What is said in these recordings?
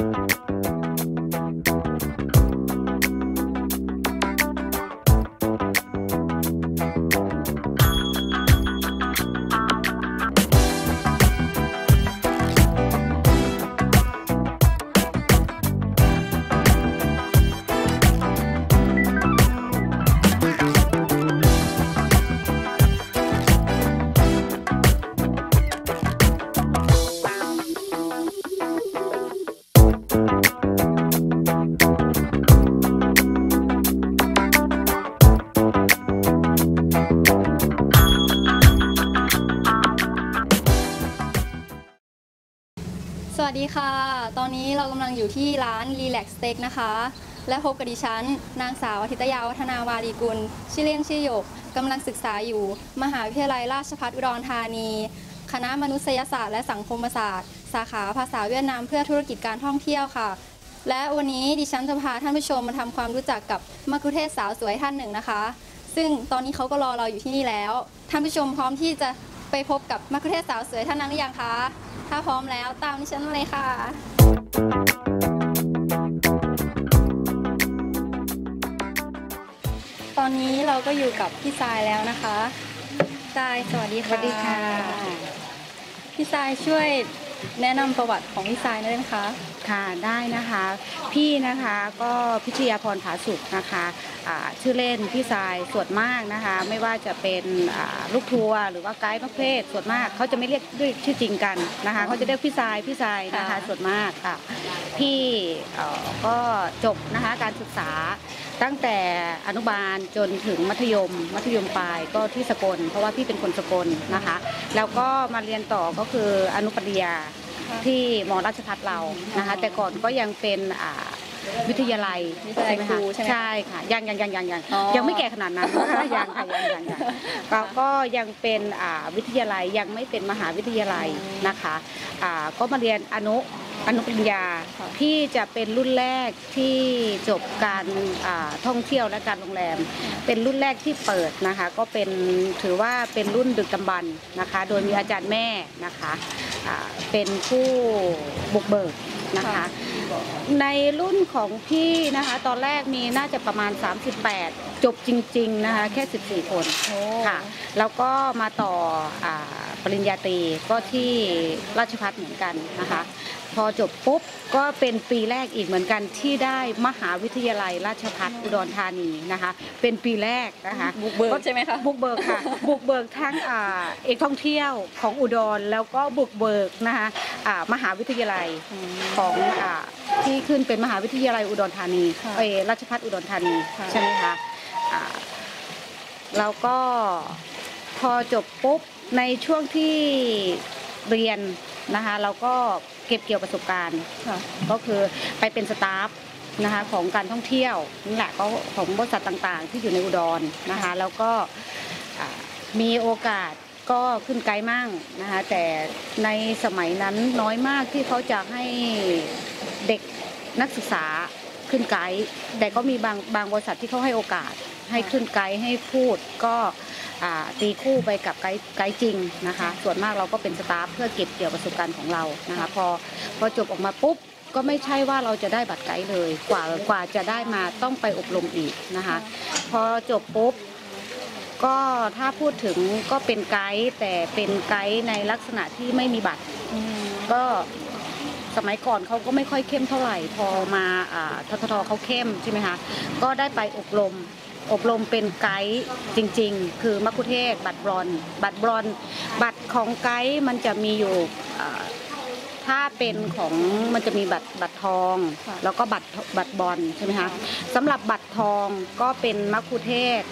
ส วัสดีค่ะ ตอนนี้เรากำลังอยู่ที่ร้าน Relax Steak นะคะ และพบกับดิฉัน นางสาวอาทิตยาวัฒนาวารีกุล ชื่อเล่นชื่อหยกกำลังศึกษาอยู่ มหาวิทยาลัยราชภัฏอุดรธานี คณะมนุษยศาสตร์และสังคมศาสตร์ สาขาภาษาเวียดนามเพื่อธุรกิจการท่องเที่ยวค่ะ และวันนี้ดิฉันจะพาท่านผู้ชมมาทำความรู้จักกับมัคคุเทศสาวสวยท่านหนึ่งนะคะ ซึ่งตอนนี้เขาก็รอเราอยู่ที่นี่แล้ว ท่านผู้ชมพร้อมที่จะไปพบกับมัคคุเทศสาวสวยท่านนั้นหรือยังคะ ถ้าพร้อมแล้วตามดิฉันมาเลยค่ะ ตอนนี้เราก็อยู่กับพี่ทรายแล้วนะคะทรายสวัสดีสค่ะวัสดีค่ะ พี่ทรายช่วย แนะนำประวัติของพี่ทรายหน่อยได้ไหมคะ ค่ะได้นะคะ พี่นะคะก็พิชยาพรผาสุขนะคะอ่าชื่อเล่นพี่สายส่วนมากนะคะ ไม่ว่าจะเป็นอ่าลูกทัวร์หรือว่าไกด์ประเภทส่วนมากเขาจะไม่เรียกด้วยชื่อจริงกันนะคะเขาจะเรียกพี่สายพี่สายนะคะค่ะส่วนมากค่ะพี่เอ่อก็จบนะคะการศึกษา ตั้งแต่อนุบาลจนถึงมัธยม มัธยมปลายก็ที่สกล เพราะว่าพี่เป็นคนสกลนะคะ แล้วก็มาเรียนต่อก็คืออนุปริญญาที่มอราชพัฒเรานะคะ แต่ก่อนก็ยังเป็นอ่าวิทยาลัยวิทยาลัยไหมครูคะใช่ไหมคะใช่ค่ะยังยังยังยังยังอ๋อยังไม่แก่ขนาดนั้นนะคะยังค่ะยังยังยังเราก็ยังเป็นอ่าวิทยาลัยยังไม่เป็นมหาวิทยาลัยนะคะอ่าก็มาเรียนอนุ อนุปริญญาพี่จะเป็นรุ่นแรกที่จบการท่องเที่ยวและการโรงแรม เป็นรุ่นแรกที่เปิดนะคะ ก็เป็นถือว่าเป็นรุ่นดึกดำบรรนะคะ โดยมีอาจารย์แม่นะคะเป็นผู้บุกเบิกนะคะในรุ่นของพี่นะคะตอนแรกมีน่าจะประมาณ 38 จบจริง ๆ นะคะ แค่ 14 คนค่ะแล้วก็มาต่ออปริญญาตรีก็ที่ราชพัฒเหมือนกันนะคะ พอจบปุ๊บก็เป็นปีแรกอีกเหมือนกันที่ได้มหาวิทยาลัยราชพัฒอุดรธานีนะคะ เป็นปีแรกนะคะบุกเบิกใช่ไหมคะบุกเบิกค่ะ บุกเบิกทั้งอ่าเอกท่องเที่ยวของอุดรแล้วก็บุกเบิกนะคะอ่ามหาวิทยาลัยของอ่าที่ขึ้นเป็นมหาวิทยาลัยอุดรธานีค่ะเออราชพัฒอุดรธานีค่ะใช่ไหมคะอ่าแล้วก็พอจบปุ๊บในช่วงที่เรียน นะคะเราก็เก็บเกี่ยวประสบการณ์ค่ะก็คือไปเป็นสตาฟนะคะของการท่องเที่ยวนี่แหละก็ของบริษัทต่างๆ ที่อยู่ในอุดรนะคะแล้วก็อ่ามีโอกาสก็ขึ้นไกด์มั่งนะคะแต่ในสมัยนั้นน้อยมากที่เขาจะให้เด็กนักศึกษาขึ้นไกด์แต่ก็มีบางบางบริษัทที่เขาให้โอกาส ให้ขึ้นไกด์ให้พูดก็อ่าตีคู่ไปกับไกด์ไกด์จริงนะคะ ส่วนมากเราก็เป็นสตาฟเพื่อเก็บเกี่ยวประสบการณ์ของเรานะคะ พอพอจบออกมาปุ๊บก็ไม่ใช่ว่าเราจะได้บัตรไกด์เลย กว่ากว่าจะได้มาต้องไปอบรมอีกนะคะ พอจบปุ๊บก็ถ้าพูดถึงก็เป็นไกด์แต่เป็นไกด์ในลักษณะที่ไม่มีบัตรก็สมัยก่อนเขาก็ไม่ค่อยเข้มเท่าไหร่ พอมาอ่าทททเขาเข้มใช่ไหมคะก็ได้ไปอบรม อบรมเป็นไกด์จริง ๆ คือมัคคุเทศก์บัตรบรอน บัตรบรอน บัตรของไกด์มันจะมีอยู่ถ้าเป็นของมันจะมีบัตรบัตรทอง แล้วก็บัตรบัตรบอลใช่ไหมคะสำหรับบัตรทองก็เป็นมัคคุเทศก์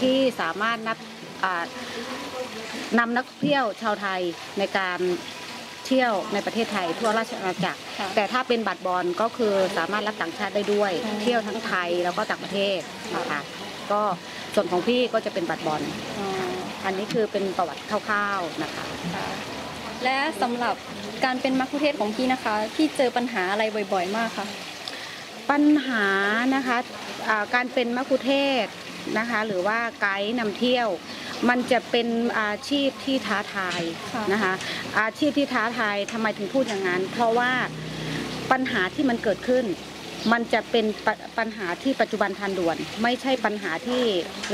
ที่สามารถนับนำนักเที่ยวชาวไทยในการ เที่ยวในประเทศไทยทั่วราชอาณาจักรค่ะแต่ถ้าเป็นบัตรบอลก็คือสามารถรับต่างชาติได้ด้วยอืมเที่ยวทั้งไทยแล้วก็ต่างประเทศนะคะก็ส่วนของพี่ก็จะเป็นบัตรบอลอ๋ออันนี้คือเป็นประวัติคร่าวๆนะคะค่ะและสำหรับการเป็นมัคคุเทศก์ของพี่นะคะพี่เจอปัญหาอะไรบ่อย ๆ มากคะปัญหานะคะอ่าการเป็นมัคคุเทศก์นะคะ หรือว่าไกด์นำเที่ยว มันจะเป็นอาชีพที่ท้าทายค่ะนะคะ อาชีพที่ท้าทายทำไมถึงพูดอย่างนั้น เพราะว่าปัญหาที่มันเกิดขึ้น มันจะเป็นปะปัญหาที่ปัจจุบันทันด่วน ไม่ใช่ปัญหาที่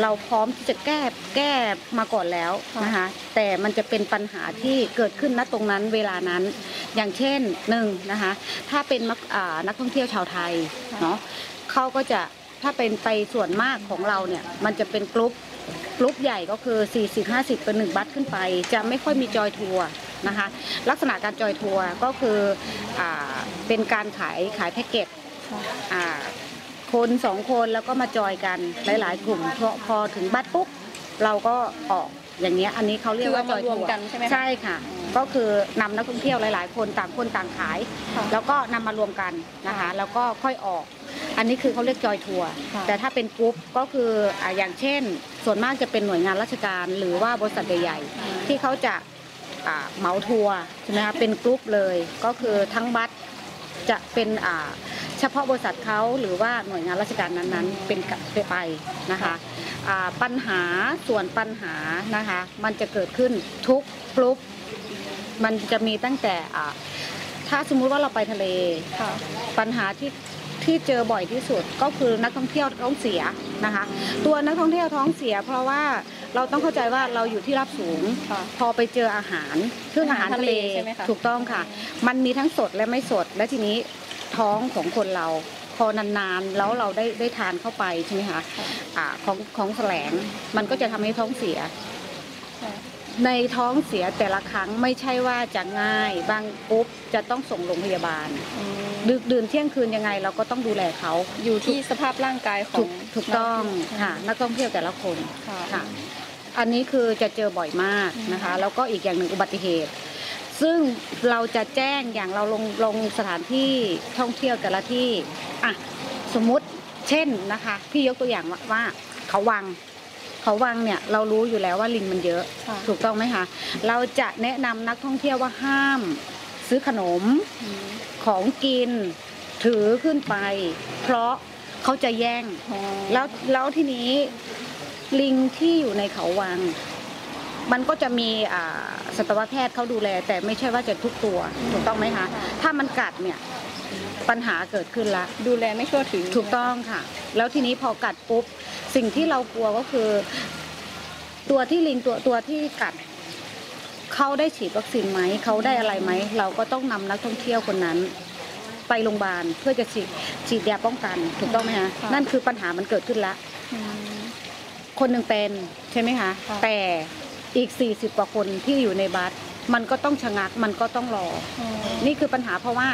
เราพร้อมที่จะแก้แก้มาก่อนแล้วนะคะแต่มันจะเป็นปัญหาที่เกิดขึ้นณตรงนั้นเวลานั้น อย่างเช่นหนึ่งนะคะถ้าเป็นมักอ่านักท่องเที่ยวชาวไทยเนาะเขาก็จะถ้าเป็นไปส่วนมากของเราเนี่ยมันจะเป็นกลุ่ม กลุ่มใหญ่ก็คือ 40-50เป็นหนึ่งบัตรขึ้นไป จะไม่ค่อยมีจอยทัวร์นะคะลักษณะการจอยทัวร์ก็คืออ่าเป็นการขายขายแพ็กเกจอ่าคนสองคนแล้วก็มาจอยกันหลาย ๆ กลุ่มพอพอถึงบัตรปุ๊บเราก็ออกอย่างเงี้ยอันนี้เขาเรียกว่าคือจเอาอยมารวมทัวร์กันใช่ไหมคะใช่ค่ะ ก็คือนำนักท่องเที่ยวหลาย ๆ คนต่างคนต่างขายค่ะแล้วก็นำมารวมกันนะคะแล้วก็ค่อยออก อันนี้คือเขาเรียกจอยทัวร์ค่ะแต่ถ้าเป็นกรุ๊ปก็คืออ่าอย่างเช่น ส่วนมากจะเป็นหน่วยงานราชการหรือว่าบริษัทใหญ่ๆที่เขาจะอ่าเหมาทัวร์ใช่ไหมคะเป็นกรุ๊ปเลยก็คือทั้งบัตรจะเป็นอ่าเฉพาะบริษัทเขาหรือว่าหน่วยงานราชการนั้นๆ เป็นกับไปนะคะอ่าปัญหาส่วนปัญหานะคะมันจะเกิดขึ้นทุกกรุ๊ปมันจะมีตั้งแต่อ่าถ้าสมมุติว่าเราไปทะเลค่ะปัญหาที่ ที่เจอบ่อยที่สุดก็คือนักท่องเที่ยวท้องเสียนะคะ ตัวนักท่องเที่ยวท้องเสีย เพราะว่าเราต้องเข้าใจว่าเราอยู่ที่รับสูงค่ะพอไปเจออาหารซึ่งอาหารทะเลอาหารทะเลใช่ไหมคะถูกต้องค่ะ มันมีทั้งสดและไม่สด และทีนี้ท้องของคนเราพอนานๆแล้วเราได้ได้ทานเข้าไปใช่ไหมคะอ่าของของแสลงมันก็จะทำให้ท้องเสีย ใช่ในท้องเสียแต่ละครั้งไม่ใช่ว่าจะง่ายบางปุ๊บจะต้องส่งโรงพยาบาลอืมดึกดื่นเที่ยงคืนยังไงเราก็ต้องดูแลเขาอยู่ที่สภาพร่างกายขอถูงกถูกต้องค่ะนักท่องเที่ยวแต่ละคนค่ะค่ะ อันนี้คือจะเจอบ่อยมากนะคะ แล้วก็อีกอย่างหนึ่งอุบัติเหตุ ซึ่งเราจะแจ้งอย่างเราลงลงสถานที่ท่องเที่ยวแต่ละที่อะสมมุติเช่นนะคะ พี่ยกตัวอย่างว่าว่าเขาวัง เขาวังเนี่ยเรารู้อยู่แล้วว่าลิงมันเยอะ ค่ะถูกต้องไหมคะ เราจะแนะนำนักท่องเที่ยวว่าห้าม ซื้อขนมอืมของกิน ถือขึ้นไป เพราะเขาจะแย่ง อ๋อแล้วแล้วทีนี้ลิงที่อยู่ในเขาวัง มันก็จะมีอ่าสัตวแพทย์เขาดูแล แต่ไม่ใช่ว่าจะทุกตัวถูกต้องไหมคะ ถ้ามันกัดเนี่ย ปัญหาเกิดขึ้นละดูแลไม่ทั่วถึงถูกต้องค่ะ แล้วทีนี้พอกัดปุ๊บสิ่งที่เรากลัวก็คือ ตัวที่ลิงตัวตัวที่กัดเขาได้ฉีดวัคซีนไหมเขาได้อะไรไหมเราก็ต้องนำนักท่องเที่ยวคนนั้น ไปโรงพยาบาลเพื่อจะฉีดฉีดยาป้องกัน ถูกต้องไหมคะนั่นคือปัญหามันเกิดขึ้นละอืมคนหนึ่งเป็นใช่ไหมคะค่ะแต่อีก 40 กว่าคนที่อยู่ในบัส มันก็ต้องชะงักมันก็ต้องรออ๋อนี่คือปัญหาเพราะว่า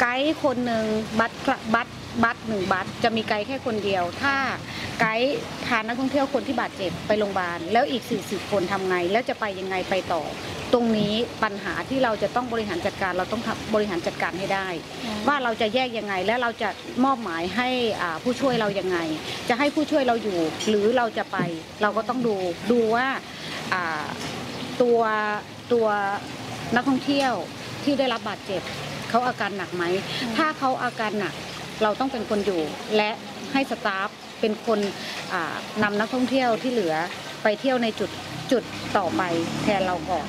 ไกด์คนหนึ่งบัตรบัตรบัตรหนึ่งบัตรจะมีไกด์แค่คนเดียว ถ้าไกด์พานักท่องเที่ยวคนที่บาดเจ็บไปโรงพยาบาลแล้วอีก 40 คนทำไง แล้วจะไปยังไงไปต่อ ตรงนี้ปัญหาที่เราจะต้องบริหารจัดการเราต้องทำบริหารจัดการให้ได้ ว่าเราจะแยกยังไงและเราจะมอบหมายให้อ่าผู้ช่วยเรายังไง จะให้ผู้ช่วยเราอยู่ หรือเราจะไป เราก็ต้องดูดูว่าอ่าตัว ตัวนักท่องเที่ยวที่ได้รับบาดเจ็บเขาอาการหนักไหมอืมถ้าเขาอาการหนักเราต้องเป็นคนอยู่ และให้สตาฟเป็นคนอ่านำนักท่องเที่ยวที่เหลือไปเที่ยวในจุดจุดต่อไปแทนเราก่อน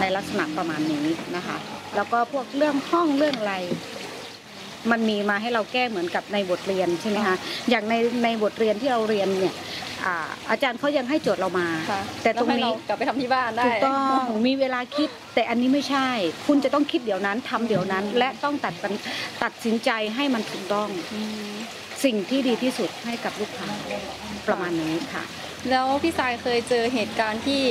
ในลักษณะประมาณนี้นะคะ แล้วก็พวกเรื่องห้องเรื่องอะไร มันมีมาให้เราแก้เหมือนกับในบทเรียนใช่ไหมคะอย่างในในบทเรียนที่เราเรียนเนี่ย อ่าอาจารย์เขายังให้โจทย์เรามาค่ะแต่ตรงล้วให้นี้เากลับไปทำที่บ้านได้ถูกต้องมีเวลาคิดแต่อันนี้ไม่ใช่ คุณจะต้องคิดเดี๋ยวนั้นทำเดี๋ยวนั้น และต้องตัดปัญตัดสินใจให้มันถูกต้องอืมสิ่งที่ดีที่สุดให้กับลูกค้าประมาณนี้ค่ะ แล้วพี่สายเคยเจอเหตุการณ์ที่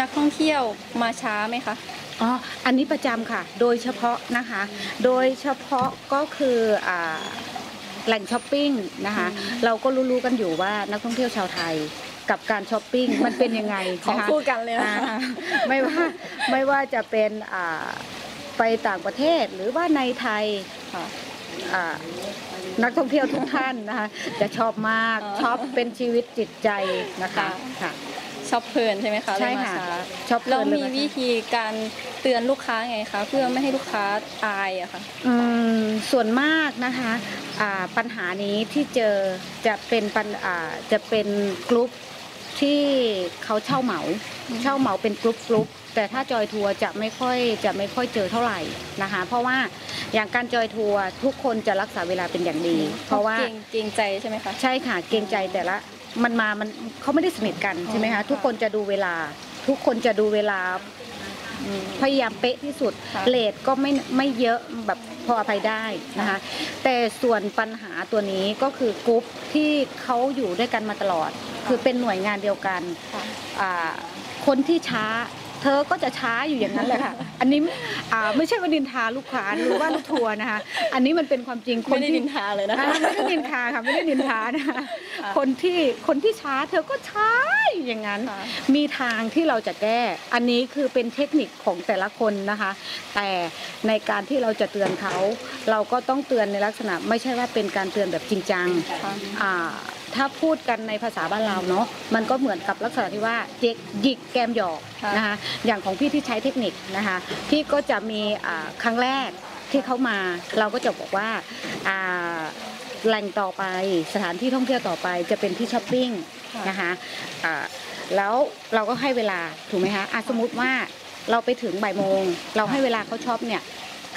นักท่องเที่ยวมาช้าไหมคะอ๋ออันนี้ประจำค่ะ โดยเฉพาะนะคะ โดยเฉพาะก็คืออ่า แหล่งช้อปปิ้งนะคะอืมเราก็รู้ๆกันอยู่ว่านักท่องเที่ยวชาวไทยกับการช้อปปิ้งมันเป็นยังไงของนะคะคู่กันเลยนะอ่าไม่ว่าไม่ว่าจะเป็นอ่าไปต่างประเทศหรือว่าในไทยค่ะอ่านักท่องเที่ยวทุกท่านนะคะจะชอบมากอ๋อชอบเป็นชีวิตจิตใจนะคะค่ะค่ะ ชอบเพลินใช่ไหมคะใช่เลยมาค่ะช้าชอบเพลิแล้วนเลยมีนะคะวิธีการเตือนลูกค้าไงคะเพื่อไม่ให้ลูกค้าอายอะค่ะอืมส่วนมากนะคะอ่าปัญหานี้ที่เจอจะเป็นปัญอ่าจะเป็นกลุ่มที่เขาเช่าเหมาอืมเช่าเหมาเป็นกลุ่มกลุ่มแต่ถ้าจอยทัวร์จะไม่ค่อยจะไม่ค่อยเจอเท่าไหร่นะคะ เพราะว่าอย่างการจอยทัวร์ทุกคนจะรักษาเวลาเป็นอย่างดี เพราะว่าเกรงเกรงใจใช่ไหมคะใช่ค่ะเกรงใจแต่ละ มันมามันเขาไม่ได้สนิทกันใช่ไหมอ๋อคะค่ะทุกคนจะดูเวลา ทุกคนจะดูเวลาพยายามเป๊ะที่สุดค่ะเลทก็ไม่ไม่เยอะแบบพออภัยได้นะคะ แต่ส่วนปัญหาตัวนี้ก็คือกรุ๊ปที่เขาอยู่ด้วยกันมาตลอด คือเป็นหน่วยงานเดียวกันค่ะอ่าคนที่ช้า เธอก็จะช้าอยู่อย่างนั้นแหละค่ะ อันนี้อ่าไม่ใช่ว่าดินทาลูกค้าหรือว่าลูกทัวร์นะคะ อันนี้มันเป็นความจริงคนไม่ได้ที่ดินทาเลยนะคะอ่าไม่ได้นินทาค่ะไม่ได้นินทานะคะค่ะคนที่คนที่ช้าเธอก็ช้าอยู่อย่างนั้นค่ะมีทางที่เราจะแก้ อันนี้คือเป็นเทคนิคของแต่ละคนนะคะ แต่ในการที่เราจะเตือนเขา เราก็ต้องเตือนในลักษณะ ไม่ใช่ว่าเป็นการเตือนแบบจริงจังค่ะอ่า ถ้าพูดกันในภาษาบ้านเราเนาะมันก็เหมือนกับลักษณะที่ว่าเจ๊กหยิกแกมหยอกค่ะนะคะอย่างของพี่ที่ใช้เทคนิคนะคะพี่ก็จะมีอ่าครั้งแรกที่เขามาเราก็จะบอกว่าอ่าแหล่งต่อไปสถานที่ท่องเที่ยวต่อไปจะเป็นที่ช้อปปิ้งค่ะนะคะอ่าแล้วเราก็ให้เวลาถูกไหมคะอะสมมติว่าเราไปถึงบ่ายโมง เราให้เวลาเขาช็อปเนี่ย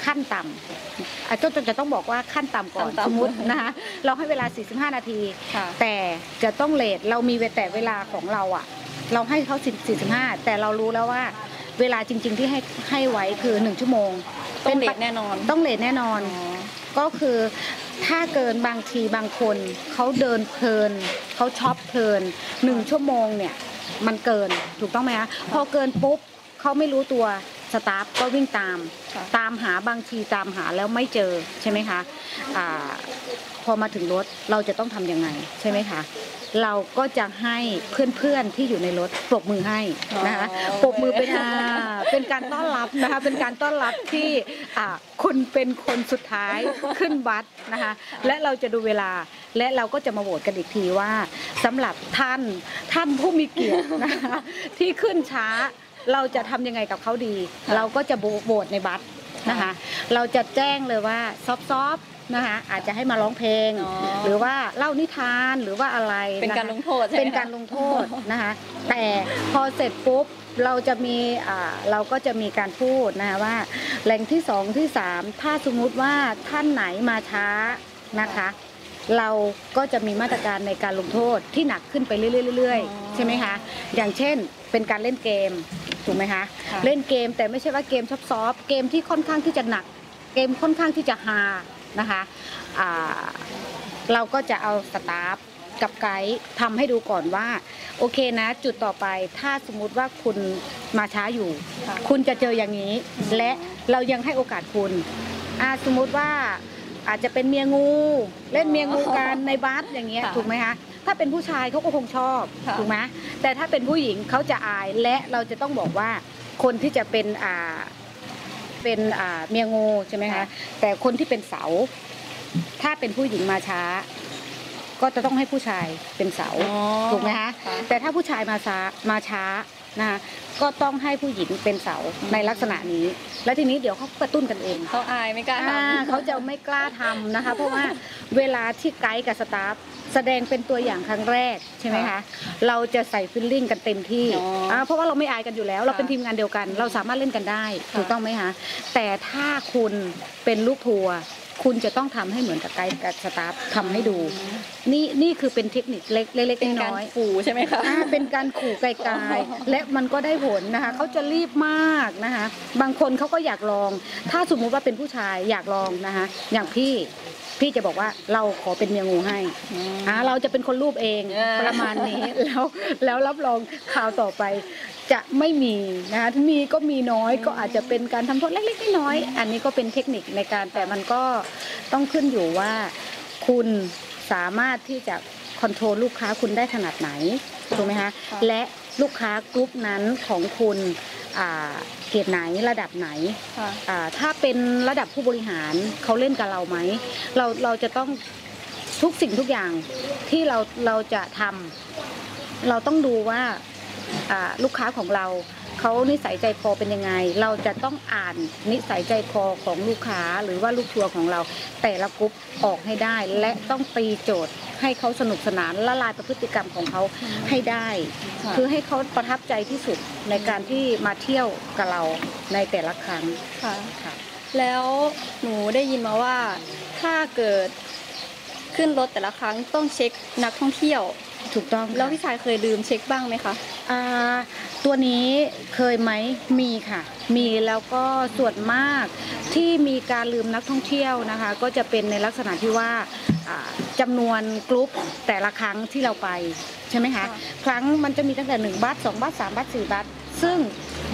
ขั้นต่ำอาจจะจะต้องบอกว่าขั้นต่ำก่อนขั้นต่ำสมมตินะคะเราให้เวลา 45 นาทีค่ะแต่จะต้องเลทเรามีแต่เวลาของเราอะเราให้เขา45 แต่เรารู้แล้วว่าเวลาจริง ๆ ที่ให้ให้ไว้คือ 1 ชั่วโมง ต้องเลป็ทแน่นอน ต้องเลทแน่นอนอ๋อก็คือถ้าเกินบางทีบางคนเขาเดินเพลินเขาช็อปเพลินหนึ่งชั่วโมงเนี่ยมันเกินถูกต้องไหมคะพอเกินปุ๊บเขาไม่รู้ตัว สตาฟก็วิ่งตามค่ะตามหาบางทีตามหาแล้วไม่เจอใช่ไหมคะอ่าพอมาถึงรถเราจะต้องทำยังไงใช่ไหมคะเราก็จะให้เพื่อนๆที่อยู่ในรถปรบมือให้นะคะอ๋อปรบมือเป็นอ่าเป็นการต้อนรับนะคะเป็นการต้อนรับที่อ่าคุณเป็นคนสุดท้ายขึ้นบัสนะคะและเราจะดูเวลาและเราก็จะมาโหวตกันอีกทีว่าสำหรับท่านท่านผู้มีเกียรตินะคะที่ขึ้นช้า เราจะทำยังไงกับเขาดี เราก็จะโหวตในบัสนะคะ เราจะแจ้งเลยว่าซอฟต์ๆนะคะอาจจะให้มาร้องเพลงอ๋อหรือว่าเล่านิทานหรือว่าอะไรเป็นการะคะลงโทษใช่ไหมเป็นการคะลงโทษนะคะแต่พอเสร็จปุ๊บเราจะมีอ่าเราก็จะมีการพูดนะคะว่าแหล่งที่สองที่สามถ้าสมมุติว่าท่านไหนมาช้านะคะ เราก็จะมีมาตรการในการลงโทษที่หนักขึ้นไปเรื่อยอ๋อๆ ใช่ไหมคะ อย่างเช่นเป็นการเล่นเกมถูกไหมคะ ค่ะ เล่นเกมแต่ไม่ใช่ว่าเกมซอฟต์ๆเกมที่ค่อนข้างที่จะหนัก เกมค่อนข้างที่จะฮานะคะอ่าเราก็จะเอาสตาฟกับไกด์ทำให้ดูก่อนว่าโอเคนะ จุดต่อไปถ้าสมมุติว่าคุณมาช้าอยู่ ค่ะคุณจะเจออย่างนี้ และเรายังให้โอกาสคุณอ่าสมมุติว่าอาจจะเป็นเมียงู เล่นเมียงูกันในบัสอย่างเงี้ยค่ะ ถูกไหมคะ ถ้าเป็นผู้ชายเขาก็คงชอบค่ะถูกไหมแต่ถ้าเป็นผู้หญิงเขาจะอายและเราจะต้องบอกว่าคนที่จะเป็นอ่าเป็นอ่าเมียงูใช่ไหมคะแต่คนที่เป็นเสา ถ้าเป็นผู้หญิงมาช้า ก็จะต้องให้ผู้ชายเป็นเสาอ๋อถูกไหมคะค่ะแต่ถ้าผู้ชายมาช้ามาช้านะคะก็ต้องให้ผู้หญิงเป็นเสาในลักษณะนี้ แล้วทีนี้เดี๋ยวเขากระตุ้นกันเองเขาอายไม่กล้าทอ่าเขาจะไม่กล้าทำนะคะ เพราะว่าเวลาที่ไกด์กับสตาฟ แสดงเป็นตัวอย่างครั้งแรกใช่ไหมคะ เราจะใส่ฟิลลิ่งกันเต็มที่อ๋ออ่าเพราะว่าเราไม่อายกันอยู่แล้ว เราเป็นค่ะทีมงานเดียวกัน เราสามารถเล่นกันได้ค่ะถูกต้องไหมคะแต่ถ้าคุณเป็นลูกทัวร์ คุณจะต้องทำให้เหมือนกับไกด์กับสตาฟทำให้ดู นี่นี่คือเป็นเทคนิคเล็กเล็กำเป็นๆการน้อยขู่ใช่ไหมคะๆอ่าเป็นการขู่ไกลๆและมันก็ได้ผลนะคะเขาจะรีบมากนะคะบางคนเขาก็อยากลอง ถ้าสมมุติว่าเป็นผู้ชายอยากลองนะคะอย่างพี่พี่จะบอกว่าเราขอเป็นเมียงูให้อ่าเราจะเป็นคนรูปเองเออประมาณนี้แล้วแล้วรับรองข่าวต่อไปจะไม่มีนะคะถ้ามีก็มีน้อยก็อาจจะเป็นการทำโทษเล็กๆน้อยๆอันนี้ก็เป็นเทคนิคในการแต่มันก็ต้องขึ้นอยู่ว่าคุณสามารถที่จะคอนโทรลลูกค้าคุณได้ขนาดไหนถูกไหมคะค่ะและลูกค้ากลุ่มนั้นของคุณอ่าเกรดไหนระดับไหนค่ะอ่าถ้าเป็นระดับผู้บริหารเขาเล่นกับเราไหม เราเราจะต้องทุกสิ่งทุกอย่างที่เราเราจะทำเราต้องดูว่าอ่า ลูกค้าของเราเขานิสัยใจคอเป็นยังไง เราจะต้องอ่านนิสัยใจคอของลูกค้าหรือว่าลูกทัวร์ของเรา แต่ละกรุ๊ปออกให้ได้ และต้องตีโจทย์ให้เขาสนุกสนานละลายประพฤติกรรมของเขาให้ได้ค่ะคือให้เขาประทับใจที่สุดในการที่มาเที่ยวกับเราในแต่ละครั้งค่ะค่ะแล้วหนูได้ยินมาว่าถ้าเกิดขึ้นรถแต่ละครั้งต้องเช็คนักท่องเที่ยว ถูกต้องค่ะแล้วพี่ชายเคยลืมเช็คบ้างไหมคะอ่าตัวนี้เคยไหมมีค่ะ มีแล้วก็ส่วนมากที่มีการลืมนักท่องเที่ยวนะคะ ก็จะเป็นในลักษณะที่ว่าอ่าจำานวนกลุ่มแต่ละครั้งที่เราไปใช่ไหมคะค่ะครั้งมันจะมีตั้งแต่1บัตสองบัตสามบัตสี่บัตซึ่ง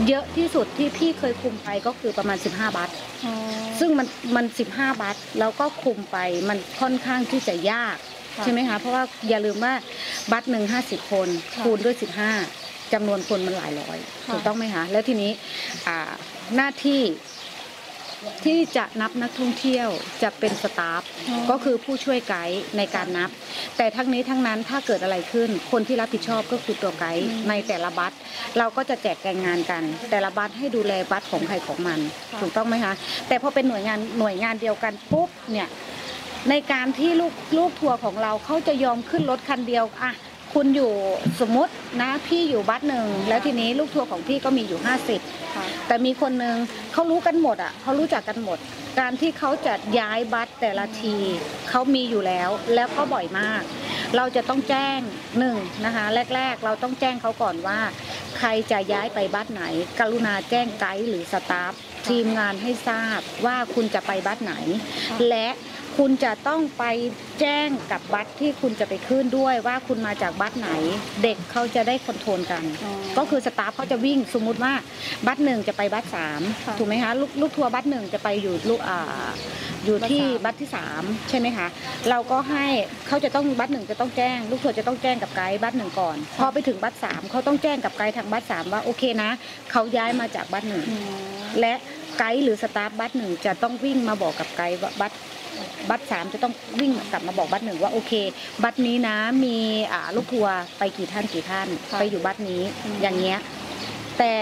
เยอะที่สุดที่พี่เคยคุมไปก็คือประมาณ 15 บัตซึ่งมันมัน 15 บัตแล้วก็คุมไปมันค่อนข้างที่จะยากค่ะ ใช่ไหมคะเพราะว่าอย่าลืมว่าบัตรหนึ่งห้าสิบคนค่ะคูณด้วย15จำนวนคนมันหลายร้อยค่ะถูกต้องไหมคะแล้วทีนี้อ่าหน้าที่ที่จะนับนักท่องเที่ยวจะเป็นสตาฟก็คือผู้ช่วยไกด์ในการนับ แต่ทั้งนี้ทั้งนั้นถ้าเกิดอะไรขึ้น คนที่รับผิดชอบก็คือตัวไกด์อืมในแต่ละบัตรเราก็จะแจกแจงงานกัน แต่ละบัตรให้ดูแลบัตรของใครของมันค่ะถูกต้องไหมคะ แต่พอเป็นหน่วยงานหน่วยงานเดียวกันปุ๊บเนี่ย ในการที่ลูกลูกทัวร์ของเราเขาจะยอมขึ้นรถคันเดียวอะคุณอยู่สมมตินะพี่อยู่บัสหนึ่งแล้วทีนี้ลูกทัวร์ของพี่ก็มีอยู่ 50ค่ะแต่มีคนหนึ่งเขารู้กันหมดอะเขารู้จักกันหมด การที่เขาจะย้ายบัสแต่ละทีเขามีอยู่แล้ว แล้วก็บ่อยมาก เราจะต้องแจ้งหนึ่งนะคะแรก ๆ เราต้องแจ้งเขาก่อนว่า ใครจะย้ายไปบัสไหน กรุณาแจ้งไกด์หรือสตาฟทีมงานให้ทราบว่าคุณจะไปบัสไหนค่ะและ คุณจะต้องไปแจ้งกับบัสที่คุณจะไปขึ้นด้วยว่าคุณมาจากบัสไหน เด็กเขาจะได้คอนโทรลกันอ๋อก็คือสตาฟเขาจะวิ่งสมมุติว่าบัสหนึ่งจะไปบัสสามค่ะถูกไหมคะลูกลูกทัวร์บัสหนึ่งจะไปอยู่ลูกอ่าอยู่ที่บับัสสสามที่สามใช่ไหมคะเราก็ให้เขาจะต้องบัสหนึ่งจะต้องแจ้ง ลูกทัวร์จะต้องแจ้งกับไกด์บัสหนึ่งก่อน พอไปถึงบัสสามเขาต้องแจ้งกับไกด์ทางบัสสามว่าโอเคนะเขาย้ายมาจากบัสหนึ่งอืมและไกด์หรือสตาฟบัสหนึ่งจะต้องวิ่งมาบอกกับไกด์ว่า บัสบัสสามจะต้องวิ่งกลับมาบอกบัสหนึ่งว่าโอเค บัสนี้นะมีอ่าลูกทัวร์ไปกี่ท่านกี่ท่านค่ะไปอยู่บัสนี้อืมอย่างเงี้ยแต่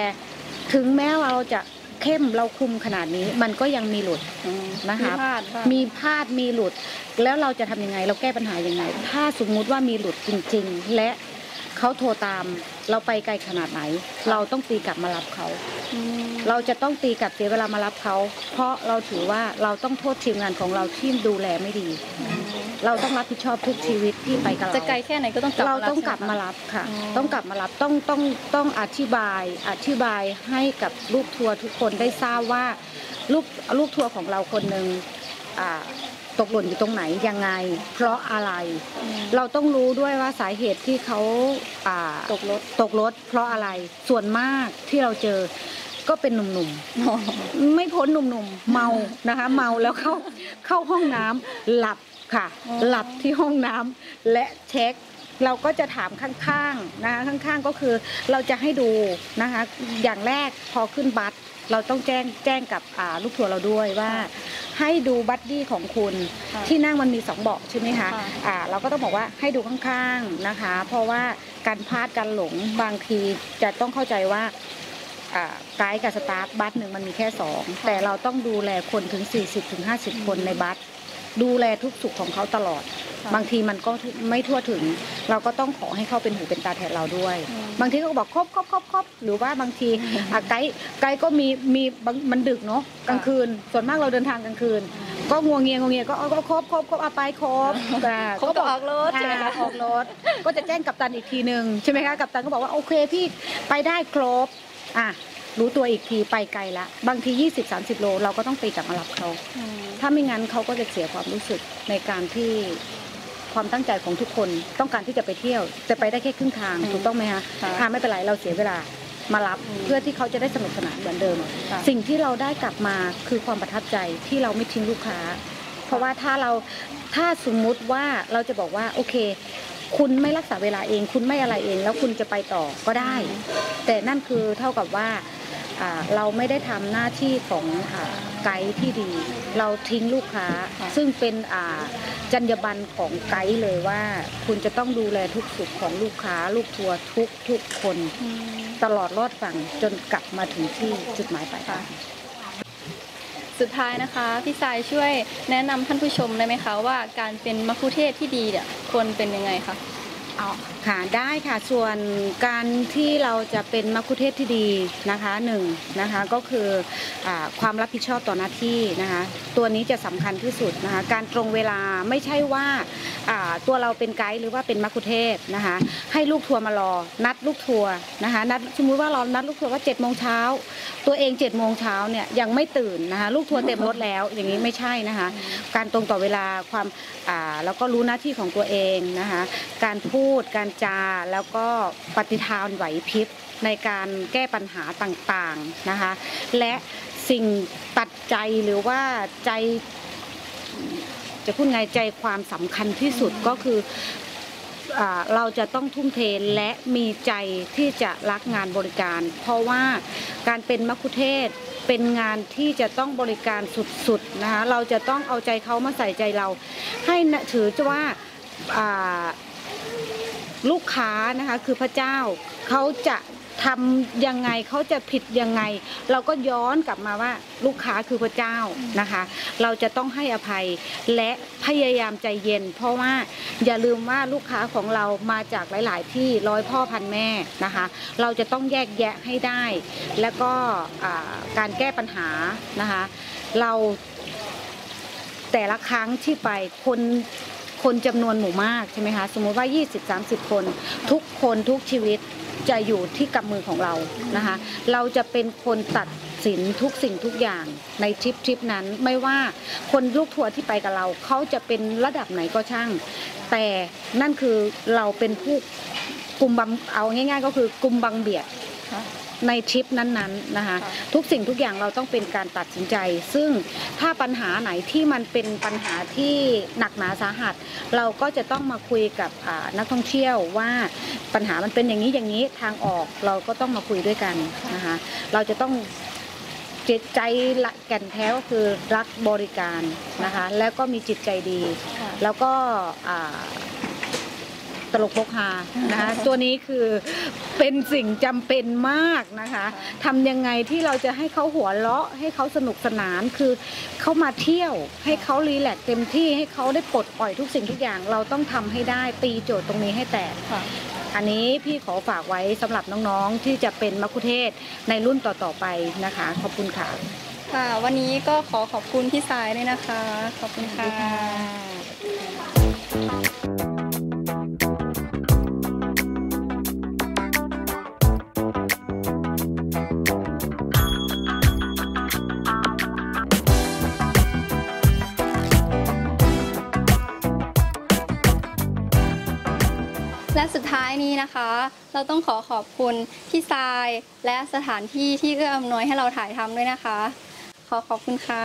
ถึงแม้ว่าเราจะเข้มเราคุมขนาดนี้มันก็ยังมีหลุดอืมนะคะมีพลาดบ้างมีพลาดมีหลุด แล้วเราจะทำยังไง เราแก้ปัญหายังไง ถ้าสมมุติว่ามีหลุดจริง ๆ และเขาโทรตาม เราไปไกลขนาดไหน เราต้องตีกลับมารับเขาอืม เราจะต้องตีกลับเสียเวลามารับเขา เพราะเราถือว่าเราต้องโทษทีมงานของเราที่ดูแลไม่ดี เราต้องรับผิดชอบทุกชีวิตที่ไปกับเราจะไกลแค่ไหนก็ต้องกลับเรามารับต้องกลับใช่ไหมาคะรับค่ะอ๋อต้องกลับมารับต้องต้องต้องอธิบายอธิบายให้กับลูกทัวร์ทุกคนได้ทราบว่าลูกลูกทัวร์ของเราคนหนึ่งอ่าตกหล่นอยู่ตรงไหนยังไง เพราะอะไรอืมเราต้องรู้ด้วยว่าสาเหตุที่เขาอ่าตกรถตกรถเพราะอะไรส่วนมากที่เราเจอ ก็เป็นหนุ่มๆ ไม่พ้นหนุ่มๆ เมานะคะ เมาแล้วเข้าเข้าห้องน้ำหลับค่ะอ๋อหลับที่ห้องน้ำและเช็คเราก็จะถามข้างๆนะคะข้างๆก็คือเราจะให้ดูนะคะอย่างแรกพอขึ้นบัสเราต้องแจ้งแจ้งกับอ่าลูกทัวร์เราด้วยว่า ให้ดูบัดดี้ของคุณค่ะที่นั่งมันมีสองเบาะใช่ไหมคะค่ะอ่าเราก็ต้องบอกว่าให้ดูข้างๆนะคะ เพราะว่าการพลาดการหลงบางทีจะต้องเข้าใจว่าอ่า ไกด์กับสตาฟบัสหนึ่งมันมีแค่สองแต่เราต้องดูแลคนถึง 40-50ถึง50คนในบัสดูแลทุกสุขของเขาตลอดค่ะบางทีมันก็ไม่ทั่วถึง เราก็ต้องขอให้เขาเป็นหูเป็นตาแทนเราด้วยอืมบางทีเขาก็บอกครบครบครบครบหรือว่าบางทีอะไกด์ไกด์ก็มีมีบางมันดึกเนาะกลางคืน ส่วนมากเราเดินทางกลางคืน ก็งัวเงียงัวเงียก็เอาก็ครบครบครบเอาไปครบอ่าครบก็ออกรถใช่ไหมคะอ่าออกรถก็จะแจ้งกัปตันอีกทีหนึ่งใช่ไหมคะกัปตันก็บอกว่าโอเคพี่ไปได้ครบ อะรู้ตัวอีกทีไปไกลละบางที 20-30 โลเราก็ต้องตีกลับมารับเขาอืมถ้าไม่งั้นเขาก็จะเสียความรู้สึกในการที่ความตั้งใจของทุกคนต้องการที่จะไปเที่ยว แต่ไปได้แค่ครึ่งทางอืมถูกต้องไหมคะค่ะอ่าไม่เป็นไรเราเสียเวลามารับอืมเพื่อที่เขาจะได้สนุกสนานเหมือนเดิมค่ะสิ่งที่เราได้กลับมาคือความประทับใจที่เราไม่ทิ้งลูกค้า เพราะว่าถ้าเราถ้าสมมุติว่าเราจะบอกว่าโอเค คุณไม่รักษาเวลาเอง คุณไม่อะไรเอง แล้วคุณจะไปต่อก็ได้ แต่นั่นคือเท่ากับว่าอ่าเราไม่ได้ทำหน้าที่ของอาไกด์ที่ดี เราทิ้งลูกค้าค่ะซึ่งเป็นอ่าจรรยาบรรณของไกด์เลยว่า คุณจะต้องดูแลทุกสุขของลูกค้า ลูกทัวร์ทุกทุกคนอืมตลอดรอดฝั่งจนกลับมาถึงที่จุดหมายปลายทาง สุดท้ายนะคะพี่สายช่วยแนะนำท่านผู้ชมได้ไหมคะว่าการเป็นมัคคุเทศที่ดีเนี่ยควรเป็นยังไงคะอ๋อค่ะได้ค่ะส่วนการที่เราจะเป็นมัคคุเทศก์ที่ดีนะคะหนึ่งนะคะก็คืออความรับผิดชอบต่อหน้าที่นะคะตัวนี้จะสำคัญที่สุดนะคะการตรงเวลาไม่ใช่ว่าตัวเราเป็นไกด์หรือว่าเป็นมัคคุเทศก์นะคะให้ลูกทัวร์มารอ นัดลูกทัวร์นะคะนัดสมมุติว่าเรานัดลูกทัวร์ว่า7จ็ดโมงเช้าตัวเอง7จ็ดโมงเช้าเนี่ยยังไม่ตื่นนะคะลูกทัวร์เต็มรถแล้วอย่างนี้ไม่ใช่นะคะการตรงต่อเวลาความอ่าแล้วก็รู้หน้าที่ของตัวเองนะคะการพูดการจาแล้วก็ปฏิทานไหวพริบในการแก้ปัญหาต่างๆนะคะ และสิ่งตัดใจหรือว่าใจ จะพูดไงใจความสำคัญที่สุดก็คืออเราจะต้องทุ่มเทและมีใจที่จะรักงานบริการ เพราะว่าการเป็นมัคคุเทศก์เป็นงานที่จะต้องบริการสุดๆนะคะเราจะต้องเอาใจเขามาใส่ใจเรา ให้ถือว่า ลูกค้านะคะคือพระเจ้าเขาจะทำยังไงเขาจะผิดยังไง เราก็ย้อนกลับมาว่าลูกค้าคือพระเจ้านะคะ เราจะต้องให้อภัยและพยายามใจเย็น เพราะว่าอย่าลืมว่าลูกค้าของเรามาจากหลาย ๆ ที่ร้อยพ่อพันแม่นะคะ เราจะต้องแยกแยะให้ได้ แล้วก็การแก้ปัญหานะคะ เราแต่ละครั้งที่ไปคน คนจำนวนหมู่มากใช่ไหมคะสมมุติว่า 20-30 คน ทุกคนทุกชีวิตจะอยู่ที่กำมือของเรานะคะ เราจะเป็นคนตัดสินทุกสิ่งทุกอย่างในทริปทริปนั้นไม่ว่าคนลูกทัวร์ที่ไปกับเราเขาจะเป็นระดับไหนก็ช่าง แต่นั่นคือเราเป็นผู้กลุ่มบังเอาง่าย ๆ ก็คือกลุ่มบังเบียดค่ะ ในทริปนั้นๆนะคะค่ะทุกสิ่งทุกอย่างเราต้องเป็นการตัดสินใจ ซึ่งถ้าปัญหาไหนที่มันเป็นปัญหาที่หนักหนาสาหัส เราก็จะต้องมาคุยกับอ่านักท่องเที่ยวว่าปัญหามันเป็นอย่างนี้อย่างนี้ทางออกเราก็ต้องมาคุยด้วยกันนะคะเราจะต้องจิตใจละแก่นแท้ก็คือรักบริการนะคะแล้วก็มีจิตใจดีค่ะแล้วก็อ่า ตลกพกฮานะคะตัวนี้คือเป็นสิ่งจำเป็นมากนะคะทำยังไงที่เราจะให้เขาหัวเราะ ให้เขาสนุกสนานคือเขามาเที่ยว ให้เขารีแลกซ์เต็มที่ให้เขาได้ปลดปล่อยทุกสิ่งทุกอย่าง เราต้องทำให้ได้ตีโจทย์ตรงนี้ให้แตกค่ะอันนี้พี่ขอฝากไว้สำหรับน้องๆที่จะเป็นมัคคุเทศก์ในรุ่นต่อๆไปนะคะ ขอบคุณค่ะค่ะ วันนี้ก็ขอขอบคุณพี่สายด้วยนะคะ ขอบคุณค่ะและ สุดท้ายนี้นะคะ เราต้องขอขอบคุณพี่ทรายและสถานที่ที่เอื้ออำนวยให้เราถ่ายทำด้วยนะคะ ขอขอบคุณค่ะ